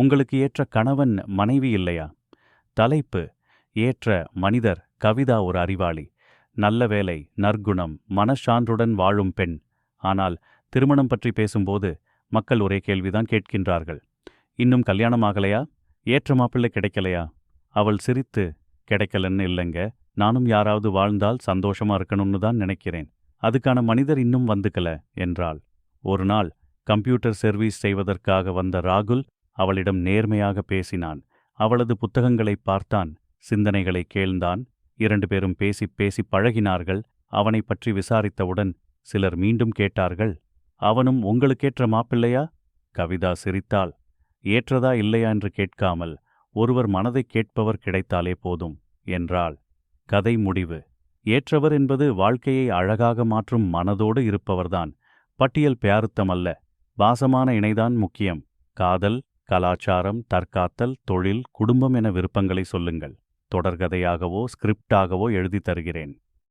உங்களுக்கு ஏற்ற கணவன் மனைவி இல்லையா? தலைப்பு ஏற்ற மனிதர் கவிதா ஒரு அறிவாளி. நல்ல வேலை நற்குணம் மனச்சான்றுடன் வாழும் பெண். ஆனால் திருமணம் பற்றி பேசும்போது மக்கள் ஒரே கேள்விதான் கேட்கின்றார்கள். இன்னும் கல்யாணம் ஆகலையா? ஏற்ற மாப்பிள்ளை கிடைக்கலையா? அவள் சிரித்து கிடைக்கலன்னு இல்லைங்க. நானும் யாராவது வாழ்ந்தால் சந்தோஷமா இருக்கணும்னு தான் நினைக்கிறேன். அதுக்கான மனிதர் இன்னும் வந்துக்கல என்றாள். ஒரு நாள் கம்ப்யூட்டர் சர்வீஸ் செய்வதற்காக வந்த ராகுல் அவளிடம் நேர்மையாக பேசினான். அவளது புத்தகங்களை பார்த்தான். சிந்தனைகளை கேழ்ந்தான் இரண்டு பேரும் பேசி பேசி பழகினார்கள். அவனை பற்றி விசாரித்தவுடன் சிலர் மீண்டும் கேட்டார்கள் அவனும் உங்களுக்கேற்ற மாப்பிள்ளையா? கவிதா சிரித்தாள். ஏற்றதா இல்லையா? என்று கேட்காமல் ஒருவர் மனதைக் கேட்பவர் கிடைத்தாலே போதும் என்றாள். கதை முடிவு. ஏற்றவர் என்பது வாழ்க்கையை அழகாக மாற்றும் மனதோடு இருப்பவர்தான். பட்டியல் பியாருத்தம் அல்ல பாசமான இணைதான் முக்கியம். காதல் கலாச்சாரம் தற்காத்தல் தொழில் குடும்பம் என விருப்பங்களை சொல்லுங்கள். தொடர்கதையாகவோ ஸ்கிரிப்டாகவோ எழுதித் தருகிறேன்.